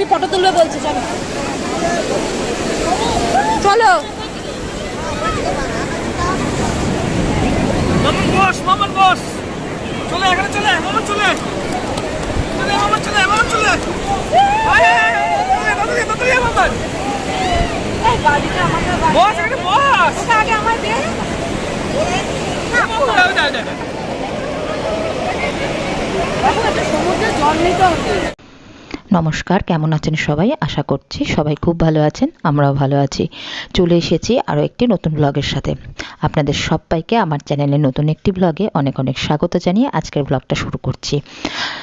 বাপি photo তুলবে বলছে চলো। চলো। মামন বস মামন বস। চলে এখানে চলে মামন চলে। চলে মামন চলে মামন। বস এখানে বস। আগে আমার দে। সমুদ্রের জল নিতে হবে। নমস্কার, কেমন আছেন সবাই? আশা করছি সবাই খুব ভালো আছেন, আমরাও ভালো আছি। চলে এসেছি আরও একটি নতুন ব্লগের সাথে। আপনাদের সবাইকে আমার চ্যানেলে নতুন একটি ব্লগে অনেক অনেক স্বাগত জানিয়ে আজকের ব্লগটা শুরু করছি।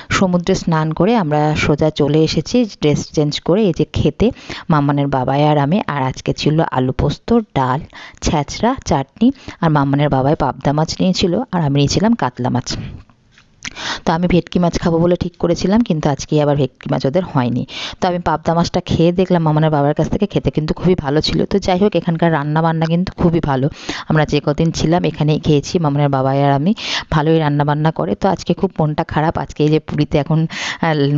সমুদ্রে স্নান করে আমরা সোজা চলে এসেছি ড্রেস চেঞ্জ করে এই যে খেতে মাম্মানের বাবাই আর আমি। আর আজকে ছিল আলু পোস্ত, ডাল ছ্যাঁচড়া চাটনি। আর মাম্মানের বাবাই পাবদা মাছ নিয়েছিল, আর আমি নিয়েছিলাম কাতলা মাছ। তো আমি ভেটকি মাছ খাব বলে ঠিক করেছিলাম, কিন্তু আজকে আবার ভেটকি মাছ ওদের হয়নি। তো আমি পাবদা মাছটা খেয়ে দেখলাম আমার বাবার কাছ থেকে, খেতে কিন্তু খুবই ভালো ছিল। তো যাই হোক, এখানকার রান্না বান্না কিন্তু খুবই ভালো। আমরা যে কদিন ছিলাম এখানেই খেয়েছি মামনের বাবা আর আমি ভালোই রান্না বান্না করে। তো আজকে খুব মনটা খারাপ, আজকে এই যে পুরীতে এখন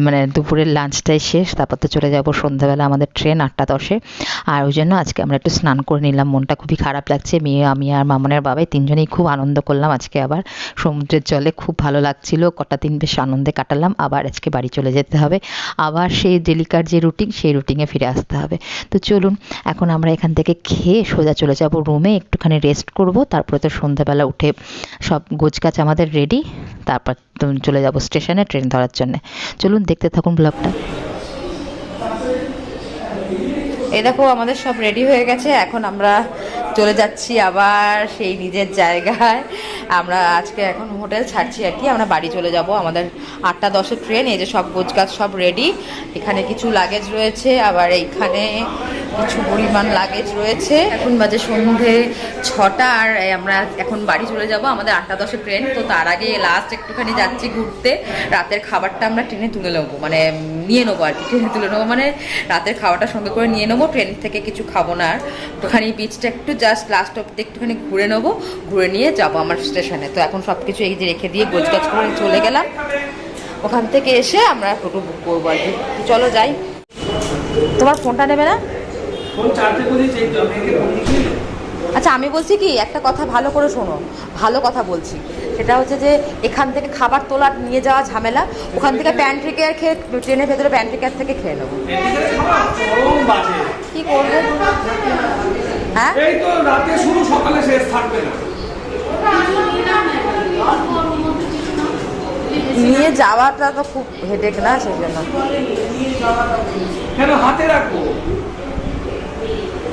মানে দুপুরের লাঞ্চটাই শেষ, তারপর তো চলে যাব সন্ধ্যাবেলা আমাদের ট্রেন আটটা দশে। আর ওই জন্য আজকে আমরা একটু স্নান করে নিলাম, মনটা খুবই খারাপ লাগছে। মেয়ে, আমি আর মামনের বাবাই তিনজনেই খুব আনন্দ করলাম আজকে আবার। সমুদ্রের জলে খুব ভালো লাগছিল। কটা দিন বেশ আনন্দে কাটালাম, আবার আজকে বাড়ি চলে যেতে হবে। আবার সেই ডেলিকার যে রুটিন, সেই রুটিনে ফিরে আসতে হবে। তো চলুন, এখন আমরা এখান থেকে খেয়ে সোজা চলে যাব রুমে, একটুখানি রেস্ট করব, তারপরে তো সন্ধ্যাবেলা উঠে সব গোছগাছ আমাদের রেডি তারপর চলে যাব স্টেশনে ট্রেন ধরার জন্য। চলুন, দেখতে থাকুন ব্লগটা এই দেখো, আমাদের সব রেডি হয়ে গেছে, এখন আমরা চলে যাচ্ছি আবার সেই নিজের জায়গায়। আমরা আজকে এখন হোটেল ছাড়ছি আর কি, আমরা বাড়ি চলে যাব। আমাদের আটটা দশের ট্রেন, এই যে সব গোছগাছ সব রেডি এখানে কিছু লাগেজ রয়েছে, আবার এইখানে কিছু পরিমাণ লাগেজ রয়েছে। এখন বাজে সন্ধে ছটা আর আমরা এখন বাড়ি চলে যাব আমাদের আটটা দশে ট্রেন তো তার আগে লাস্ট একটুখানি যাচ্ছি ঘুরতে। রাতের খাবারটা আমরা ট্রেনে তুলে নেব মানে নিয়ে নেব আর কি ট্রেনে তুলে নেব। মানে রাতের খাওয়াটা সঙ্গে করে নিয়ে নেব ট্রেন থেকে কিছু খাব না আর। একটুখানি বিচটা একটু জাস্ট লাস্ট অব্দি একটুখানি ঘুরে নেব। ঘুরে নিয়ে যাব আমার স্টেশনে তো এখন সব কিছু এই যে রেখে দিয়ে গোছগাছ করে চলে গেলাম। ওখান থেকে এসে আমরা টোটো বুক করব আর কি। চলো যাই। তোমার ফোনটা নেবে না? আচ্ছা আমি বলছি কি একটা কথা ভালো করে শোনো ভালো কথা বলছি। সেটা হচ্ছে যে এখান থেকে খাবার তোলা নিয়ে যাওয়া ঝামেলা ওখান থেকে প্যান্ট্রি কেয়ার খেয়ে ট্রেনের ভেতরে প্যান্ট্রি কেয়ার থেকে খেয়ে নেব কি করব? হ্যাঁ? এই তো রাতে শুরু সকালে শেষ থাকবে না। নিয়ে যাওয়াটা তো খুব হেডেক না সেই জন্য। হাতে রাখব?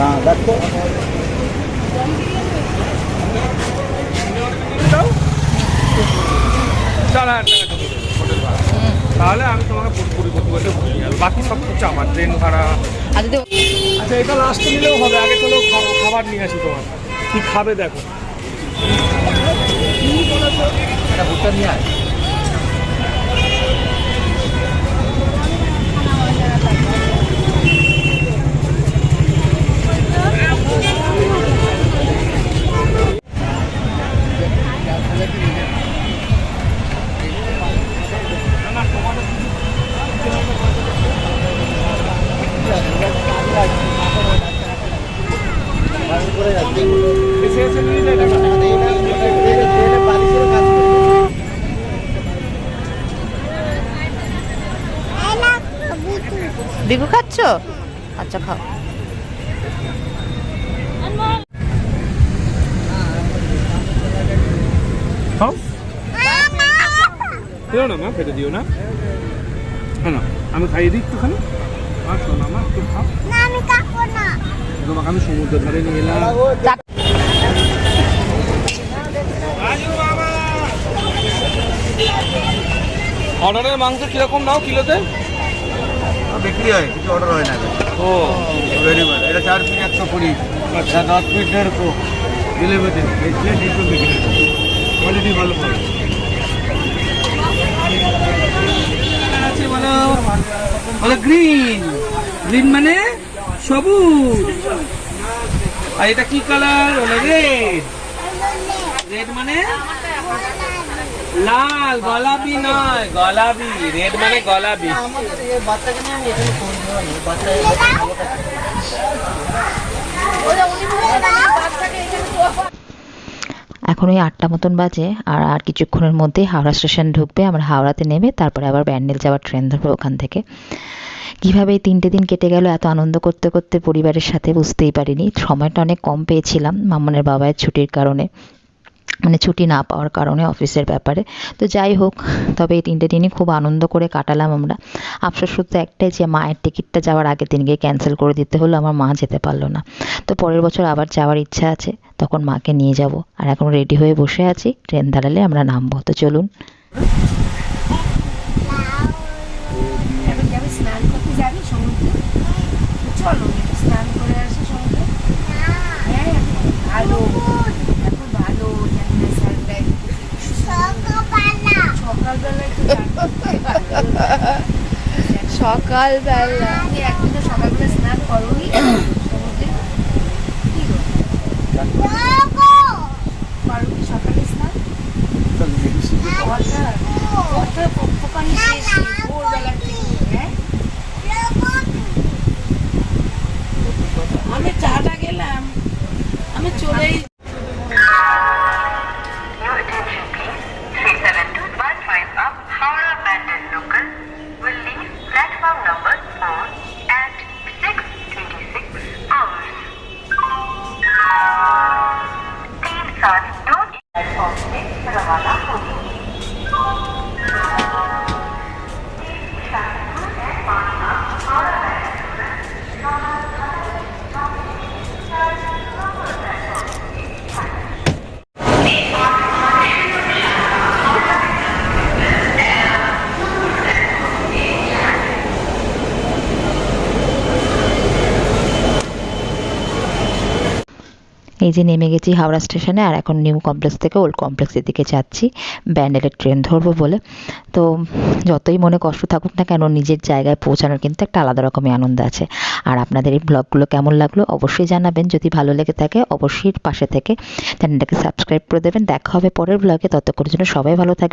টাকা জমি দেবে হোটেল ভাড়া। তাহলে আমি তোমাকে পুরোপুরি পরিবারটা ঘুরিয়ে যাব বাকি সব হচ্ছে আমার ট্রেন ভাড়া। আর আচ্ছা এটা লাস্টে নিলেও হবে আগে চলো খাবার নিয়ে আসি তোমার। কি খাবে দেখো। ভুট্টা নিয়ে আয়। বিগু খাচ্ছ? আচ্ছা খাও। খাও। দিও না মা দিও না। হ্যাঁ আমি খাইয়ে দিই একটুখানি। আমার শোন আমার একটু খাও। না আমি না। তোমাকে আমি সমুদ্র ধারে নিয়ে এলাম। অর্ডারের মাংস কীরকম নাও কিলোতে? বিক্রি হয় কিছু অর্ডার হয় না ও। ভেরি গুড এটা চার পিস একশো কুড়ি। আচ্ছা। দশ পিস দেড়শো এই প্লেট বিক্রি কোয়ালিটি ভালো পাবে গ্রিন গ্রিন মানে সবুজ। আর এটা কি কালার? বলো রেড রেড মানে? লাল, গোলাপি নয়, গোলাপি। রেড মানে গোলাপি। এখন ওই আটটা মতন বাজে, আর আর কিছুক্ষণের মধ্যেই হাওড়া স্টেশন ঢুকবে, আমরা হাওড়াতে নেমে তারপরে আবার ব্যান্ডেল যাওয়ার ট্রেন ধরবো ওখান থেকে। কীভাবে এই তিনটে দিন কেটে গেল এত আনন্দ করতে করতে পরিবারের সাথে বুঝতেই পারিনি। সময়টা অনেক কম পেয়েছিলাম মামনের বাবায়ের ছুটির কারণে মানে ছুটি না পাওয়ার কারণে অফিসের ব্যাপারে। তো যাই হোক, তবে এই তিনটে দিনই খুব আনন্দ করে কাটালাম আমরা। আফসোস শুধু একটাই যে মায়ের টিকিটটা যাওয়ার আগের দিনকে ক্যান্সেল করে দিতে হলো, আমার মা যেতে পারল না। তো পরের বছর আবার যাওয়ার ইচ্ছা আছে, তখন মাকে নিয়ে যাব। আর এখন রেডি হয়ে বসে আছি, ট্রেন দাঁড়ালে আমরা নামবো। তো চলুন এখন যাবে স্নান করতে যাবি সমুদ্রে চলো স্নান করে আসি সমুদ্রে হ্যাঁ ভালো এখন ভালো জানি না স্নানটা একটু সকালবেলা সকালবেলা স্নান করতে সকালবেলা। স্নান করোনি সমুদ্রে কি পারো কি সকালে স্নান? কথা কথা পোকানি শেষ Thank you. এই যে নেমে গেছি হাওড়া স্টেশনে, আর এখন নিউ কমপ্লেক্স থেকে ওল্ড কমপ্লেক্সের দিকে যাচ্ছি। ব্যান্ডেলের ট্রেন ধরবো বলে। তো যতই মনে কষ্ট থাকুক না কেন, নিজের জায়গায় পৌঁছানোর কিন্তু একটা আলাদা রকমের আনন্দ আছে। আর আপনাদের এই ব্লগগুলো কেমন লাগল অবশ্যই জানাবেন। যদি ভালো লেগে থাকে, অবশ্যই পাশে থেকে চ্যানেলটাকে সাবস্ক্রাইব করে দেবেন। দেখা হবে পরের ব্লগে। ততক্ষণের জন্য সবাই ভালো থাকবে